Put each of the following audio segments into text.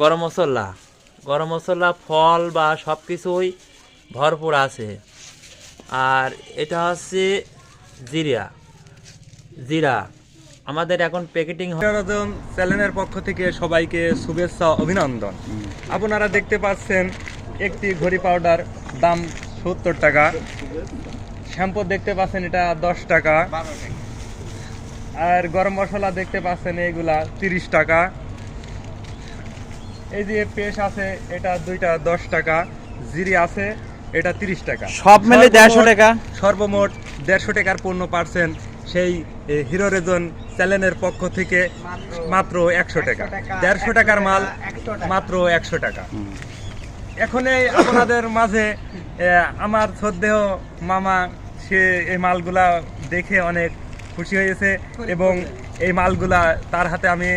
গরম মশলা। গরম মশলা, ফল বা সব কিছুই ভরপুর আছে। আর এটা হচ্ছে জিরা জিরা। আমাদের এখন প্যাকেটিং চ্যানেলের পক্ষ থেকে সবাইকে শুভেচ্ছা, অভিনন্দন। আপনারা দেখতে পাচ্ছেন একটি ঘড়ি পাউডার, দাম সত্তর টাকা। শ্যাম্পু দেখতে পাচ্ছেন এটা দশ টাকা। আর গরম মশলা দেখতে পাচ্ছেন এইগুলা তিরিশ টাকা। এই যে পেস্ট আছে এটা দুইটা দশ টাকা জিরি আছে এটা তিরিশ টাকা। সব মিলে সর্বমোট- 150 টাকা? সর্বমোট দেড়শো টাকার পণ্য পার্সেন্ট সেই হিরো রেজন চ্যানেলের পক্ষ থেকে মাত্র একশো টাকা। দেড়শো টাকার মাল মাত্র একশো টাকা। এখন এই আপনাদের মাঝে আমার শ্রদ্ধেয় মামা সে এই মালগুলা দেখে অনেক খুশি হয়েছে এবং এই মালগুলা তার হাতে আমি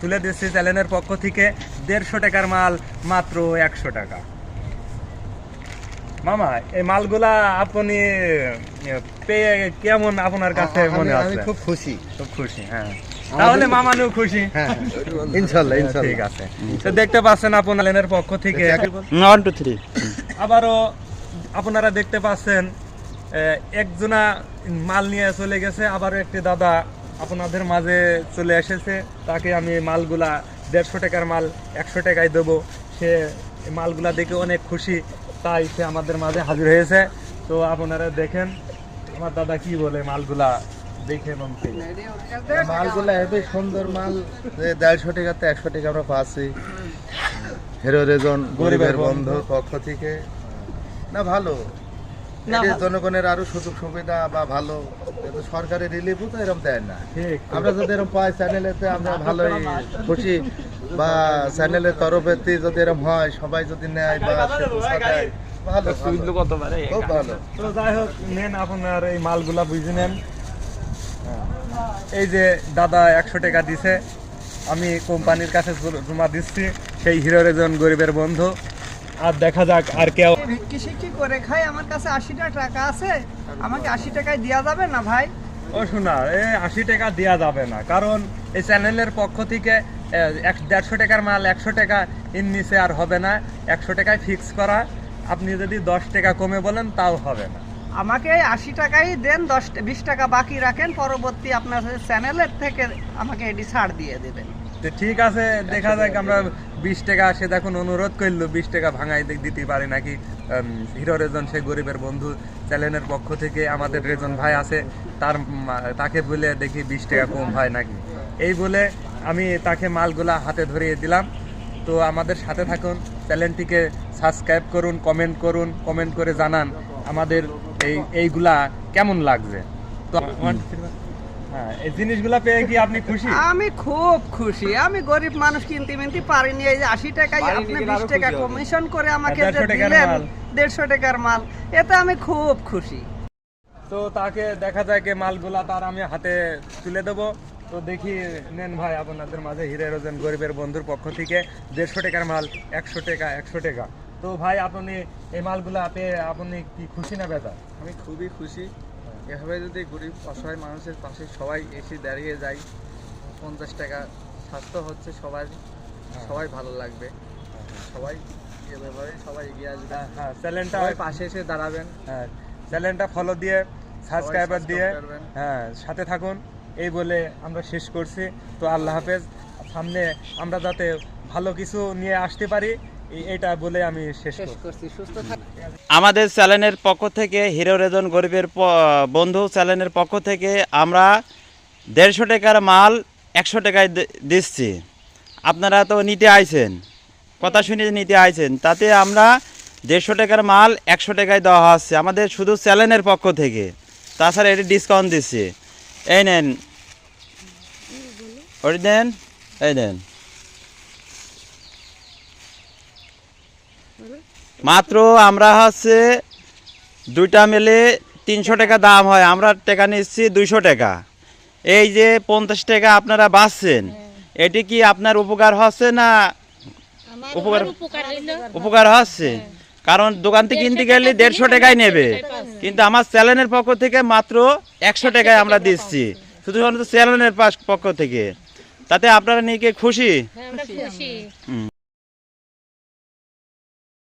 তুলে দিচ্ছি চ্যানেলের পক্ষ থেকে দেড়শো টাকার মাল মাত্র একশো টাকা। মামা এই মালগুলা আপনি পেয়ে কেমন আপনার কাছে মনে আমি- আছে? খুব খুশি। খুব খুশি হ্যাঁ। তাহলে মামানিও খুশি? হ্যাঁ ইনশাল্লাহ ইনশাল্লাহ। ঠিক আছে। তো দেখতে পাচ্ছেন আপনার লেনের পক্ষ থেকে। ওয়ান টু থ্রি আবারও আপনারা দেখতে পাচ্ছেন আহ, একজনা মাল নিয়ে চলে গেছে আবারও একটি দাদা আপনাদের মাঝে চলে এসেছে। তাকে আমি মালগুলা দেড়শো টাকার মাল একশো টাকায় দেবো। সে মালগুলা দেখে অনেক খুশি তাই সে আমাদের মাঝে হাজির হয়েছে। তো আপনারা দেখেন আমার দাদা কি বলে মালগুলা দেখে। মালগুলো হেবি সুন্দর মাল যে দেড়শো টাকাতে একশো টাকা আমরা পাচ্ছি। হেরো রেজন গরিবের বন্ধু পক্ষ থেকে। না ভালো। জনগণের আরও সুযোগ সুবিধা বা ভালো কিন্তু সরকারি রিলিফও তো এরকম দেয় না। আমরা যদি এরকম পাই চ্যানেলেতে আমরা ভালোই খুশি। বা চ্যানেলের তরফেতে যদি এরকম হয় সবাই যদি নেয় বা সে পোষা দেয়, ভালো ভালো। খুব ভালো। তো যাই হোক নেন আপনার এই মালগুলা বুঝে নেন। এই যে দাদা একশো টাকা দিছে আমি কোম্পানির কাছে জমা দিচ্ছি সেই হিরো রেজন গরিবের বন্ধু। আর দেখা যাক আর কেউ ভিক্ষি সিক্ষি করে খাই আমার কাছে আশিটা টাকা আছে আমাকে আশি টাকায় দেওয়া যাবে না ভাই? ও শোনা এ আশি টাকা দেওয়া যাবে না কারণ এই চ্যানেলের পক্ষ থেকে এক দেড়শো টাকার মাল একশো টাকা এর নিচে আর হবে না একশো টাকায় ফিক্স করা আপনি যদি দশ টাকা কমে বলেন তাও হবে না। আমাকে আশি টাকাই দেন দশ বিশ টাকা বাকি রাখেন পরবর্তী আপনার চ্যানেলের থেকে আমাকে এটি ছাড় দিয়ে দেবেন। তো ঠিক আছে দেখা যাক আমরা বিশ টাকা সে দেখুন অনুরোধ করল, বিশ টাকা ভাঙাই দিতে পারে নাকি হিরো রেজন, সে গরিবের বন্ধু চ্যানেলের পক্ষ থেকে আমাদের রেজন ভাই আছে, তার তাকে বলে দেখি বিশ টাকা কম হয় নাকি। এই বলে আমি তাকে মালগুলা হাতে ধরিয়ে দিলাম। তো আমাদের সাথে থাকুন, চ্যানেলটিকে সাবস্ক্রাইব করুন, কমেন্ট করুন, কমেন্ট করে জানান আমাদের এই, এইগুলা কেমন লাগছে। তো এই জিনিসগুলা পেয়ে কি আপনি খুশি? আমি খুব খুশি। আমি গরিব মানুষ কিনতে মিনতে পারিনি। এই যে আশি টাকায় আপনি বিশ টাকা কমিশন করে আমাকে যে দিলেন দেড়শো টাকার মাল এতে আমি খুব খুশি। তো তাকে দেখা যায় যে মালগুলা তার আমি হাতে তুলে দেবো। তো দেখি নেন ভাই আপনাদের মাঝে হিরে রোজেন গরিবের বন্ধুর পক্ষ থেকে দেড়শো টাকার মাল একশো টাকা একশো টাকা। তো ভাই আপনি এই মালগুলা পেয়ে আপনি কি খুশি না বেদা আমি খুবই খুশি। এভাবে যদি গরিব অসহায় মানুষের পাশে সবাই এসে দাঁড়িয়ে যায় পঞ্চাশ টাকা স্বাস্থ্য হচ্ছে সবার সবাই ভালো লাগবে। সবাই এভাবে সবাই এগিয়ে আসবে। হ্যাঁ চ্যানেলটা পাশে এসে দাঁড়াবেন। হ্যাঁ চ্যানেলটা ফলো দিয়ে সাবস্ক্রাইবার দিয়ে হ্যাঁ সাথে থাকুন। এই বলে আমরা শেষ করছি। তো আল্লাহ হাফেজ। সামনে আমরা যাতে ভালো কিছু নিয়ে আসতে পারি এটা বলে আমি শেষ করছি। করছি সুস্থ থাক। আমাদের চ্যানেলের পক্ষ থেকে হিরো রেজন গরিবের বন্ধু চ্যানেলের পক্ষ থেকে আমরা দেড়শো টাকার মাল একশো টাকায় দিচ্ছি। আপনারা তো নিতে আইছেন কথা শুনে নিতে আইছেন তাতে আমরা দেড়শো টাকার মাল একশো টাকায় দেওয়া হচ্ছে। আমাদের শুধু চ্যানেলের পক্ষ থেকে। তাছাড়া এটি ডিসকাউন্ট দিচ্ছি। এই নেন। ওটি দেন এই নেন মাত্র আমরা হচ্ছে দুইটা মিলে তিনশো টাকা দাম হয়। আমরা টাকা নিচ্ছি দুইশো টাকা। এই যে পঞ্চাশ টাকা আপনারা বাঁচছেন এটি কি আপনার উপকার হচ্ছে না উপকার উপকার হচ্ছে কারণ দোকান থেকে কিনতে গেলে দেড়শো টাকায় নেবে। কিন্তু আমার চ্যানেলের পক্ষ থেকে মাত্র একশো টাকায় আমরা দিচ্ছি। শুধুমাত্র চ্যানেলের পাশ- পক্ষ থেকে। তাতে আপনারা নিয়ে কি খুশি? খুশি। হুম।